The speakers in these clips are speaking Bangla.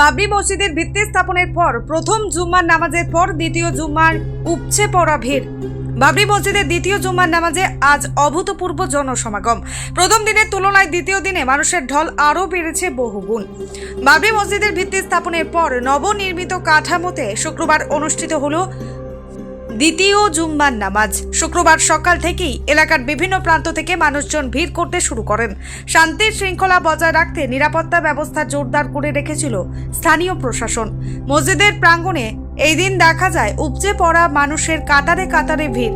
বাবরি মসজিদের ভিত্তি স্থাপনের পর প্রথম জুম্মার নামাজের পর দ্বিতীয় জুম্মার উপচে পড়া ভিড়। বাবরি মসজিদের দ্বিতীয় জুম্মার নামাজে আজ অভূতপূর্ব জনসমাগম। প্রথম দিনের তুলনায় দ্বিতীয় দিনে মানুষের ঢল আরও বেড়েছে বহুগুণ। বাবরি মসজিদের ভিত্তি স্থাপনের পর নবনির্মিত কাঠামোতে শুক্রবার অনুষ্ঠিত হলো দ্বিতীয় জুম্মার নামাজ। শুক্রবার সকাল থেকেই এলাকার বিভিন্ন প্রান্ত থেকে মানুষজন ভিড় করতে শুরু করেন। শান্তির শৃঙ্খলা বজায় রাখতে নিরাপত্তা ব্যবস্থা জোরদার করে রেখেছিল স্থানীয় প্রশাসন। মসজিদের প্রাঙ্গণে এই দিন দেখা যায় উপচে পড়া মানুষের কাতারে কাতারে ভিড়।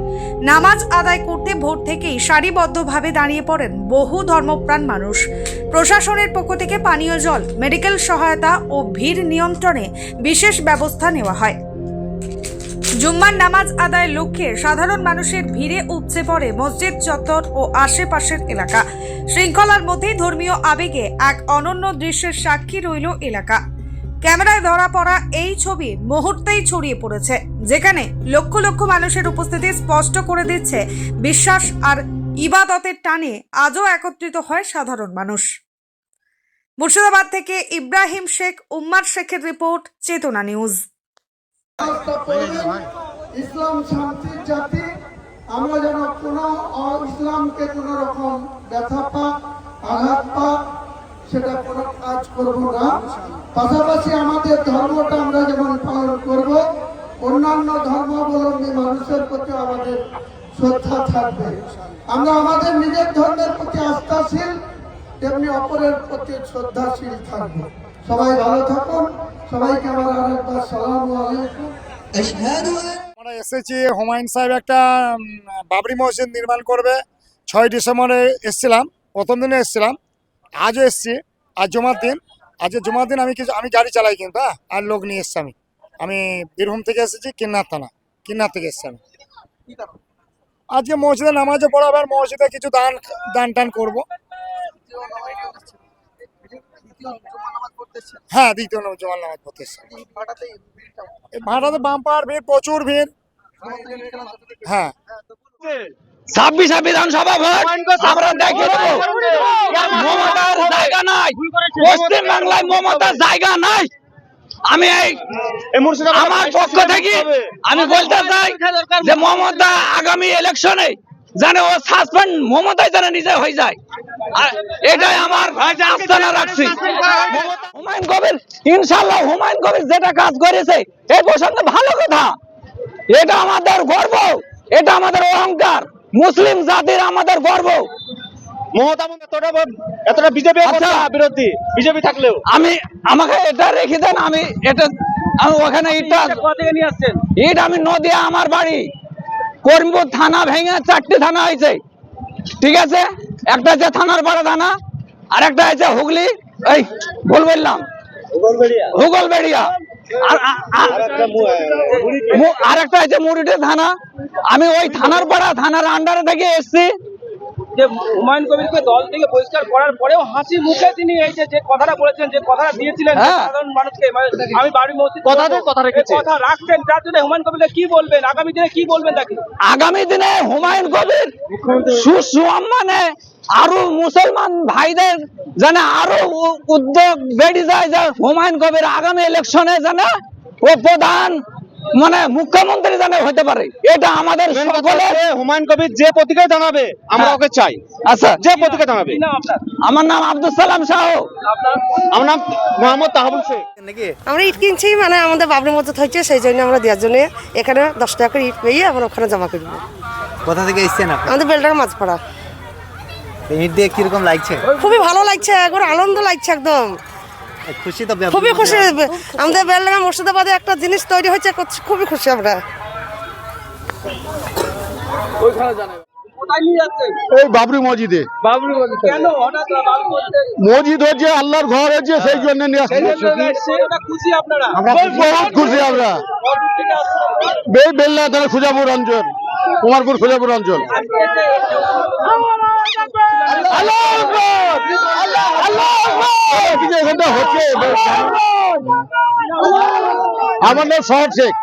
নামাজ আদায় করতে ভোর থেকেই সারিবদ্ধভাবে দাঁড়িয়ে পড়েন বহু ধর্মপ্রাণ মানুষ। প্রশাসনের পক্ষ থেকে পানীয় জল, মেডিকেল সহায়তা ও ভিড় নিয়ন্ত্রণে বিশেষ ব্যবস্থা নেওয়া হয়। জুম্মার নামাজ আদায়ের লক্ষ্যে সাধারণ মানুষের ভিড়ে উপচে পড়ে মসজিদ চত্বর ও আশেপাশের এলাকা। শৃঙ্খলার মধ্যেই ধর্মীয় আবেগে এক অনন্য দৃশ্যের সাক্ষী রইল এলাকা। ক্যামেরায় ধরা পড়া এই ছবি মুহূর্তেই ছড়িয়ে পড়েছে, যেখানে লক্ষ লক্ষ মানুষের উপস্থিতি স্পষ্ট করে দিচ্ছে বিশ্বাস আর ইবাদতের টানে আজও একত্রিত হয় সাধারণ মানুষ। মুর্শিদাবাদ থেকে ইব্রাহিম শেখ, উম্মার শেখের রিপোর্ট, চেতনা নিউজ। ইসলাম শান্তির জাতি। আমরা যেন কোনো ইসলামকে কোনো রকম ব্যথা পাক আঘাত পাক সেটা কোনো কাজ করব না। পাশাপাশি আমাদের ধর্মটা আমরা যেমন পালন করব অন্যান্য ধর্মাবলম্বী মানুষের প্রতি আমাদের শ্রদ্ধা থাকবে। আমরা আমাদের নিজের ধর্মের প্রতি আস্থাশীল তেমনি অপরের প্রতি শ্রদ্ধাশীল থাকব। সবাই ভালো থাকুন। সবাইকে আমার আরেকবার সালাম আলাইকুম। আমরা এসেছি, হুমায়ুন সাহেব একটা বাবরি মসজিদ নির্মাণ করবে। ছয় ডিসেম্বরে এসেছিলাম, প্রথম দিনে এসেছিলাম, আজও এসেছি, আজ জমার দিন। আজ জমার দিন আমি কিছু আমি গাড়ি চালাই কিন্তু হ্যাঁ? আর লোক নিয়ে এসেছি আমি। আমি বীরভূম থেকে এসেছি, কিন্নার থানা, কিন্নার থেকে এসেছি আমি। আজকে মসজিদে নামাজে পড়াবে, আর মসজিদে কিছু দান দান টান করব। হ্যাঁ দ্বিতীয় নম্বর নামাজ পড়তে এসেছি ভাড়াতে বাম্পার ভিড় প্রচুর ভিড়। হ্যাঁ। ছাব্বিশে বিধানসভা ভোট। আমরা দেখে দেবো মমতার জায়গা নাই। পশ্চিম বাংলায় মমতার জায়গা নাই। আমি এই আমার পক্ষ থেকে আমি বলতে চাই যে মমতা আগামী ইলেকশনে যেন ও সাসপেন্ড মমতাই যেন নিজে হয়ে যায়। আর এটাই আমার আস্থানা রাখছি। হুমায়ুন কবির ইনশাল্লাহ হুমায়ুন কবির যেটা কাজ করেছে এই প্রসঙ্গে ভালো কথা। এটা আমাদের গর্ব এটা আমাদের অহংকার। মুসলিম জাতির আমাদের গর্ব। আচ্ছা। আমি আমাকে এটা রেখে দেন আমি এটা আমি ওখানে ইট আমি নদিয়া আমার বাড়ি। করিমপুর থানা ভেঙে চারটি থানা হয়েছে। ঠিক আছে? একটা আছে থানার পাড়া থানা আর একটা হয়েছে হুগলি। এই ভুল বললাম। হুগলবেড়িয়া। আর একটা আছে মুড়িটে। থানা। আমি ওই থানার পাড়া থানার আন্ডারে থেকে এসছি। যে হুমায়ুন কবিরকে দল থেকে বহিষ্কার করার পরেও হাসি মুখে তিনি এই যে যে কথাটা বলেছেন যে কথাটা দিয়েছিলেন হ্যাঁ। সাধারণ মানুষকে মানে আমি বাড়ি মসজিদ কথাতে কথা রেখেছে। কথা রাখছেন যার জন্য হুমায়ুন কবিরকে কি বলবেন আগামী দিনে কি বলবেন তাকে আগামী দিনে হুমায়ুন কবির সুসম্মানে আরও মুসলমান ভাইদের যেন আরও উদ্যোগ বেড়ে যায় যে হুমায়ুন কবির আগামী ইলেকশনে যেন ও প্রধান মানে মুখ্যমন্ত্রী যেন হতে পারে। এটা আমাদের সকলের হুমায়ুন কবির যে প্রতিকার জানাবে আমরা হ্যাঁ। ওকে চাই। আচ্ছা। যে প্রতিকার জানাবে। আমার নাম আব্দুল সালাম শাহ। আমার নাম মোহাম্মদ তাহাবুল শেখ। আমরা ইট কিনছি মানে আমাদের বাবরি মসজিদ হয়েছে সেই জন্য আমরা দেওয়ার জন্য এখানে দশ টাকা করে ইট পেয়ে আমরা ওখানে জমা করব কোথা থেকে এসছেন আপনি? আমাদের বেলটার মাছ পড়া ইট দিয়ে কীরকম লাগছে? খুবই ভালো লাগছে একবার আনন্দ লাগছে একদম। খুশি তো খুবই খুশি। আমাদের বেলডাঙ্গা মুর্শিদাবাদে একটা জিনিস তৈরি হয়েছে খুবই খুশি আমরা। এই বাবরি মসজিদে। মসজিদ। কেন? হঠাৎ বাবরি মসজিদে মসজিদ হচ্ছে আল্লাহর ঘর হচ্ছে সেই জন্য নিয়ে আসছি। খুশি বহুত খুশি আমরা। বেল্লা থানা সুজাপুর অঞ্চল কুমারপুর সুজাপুর অঞ্চল। হচ্ছে আমাদের শহর শেখ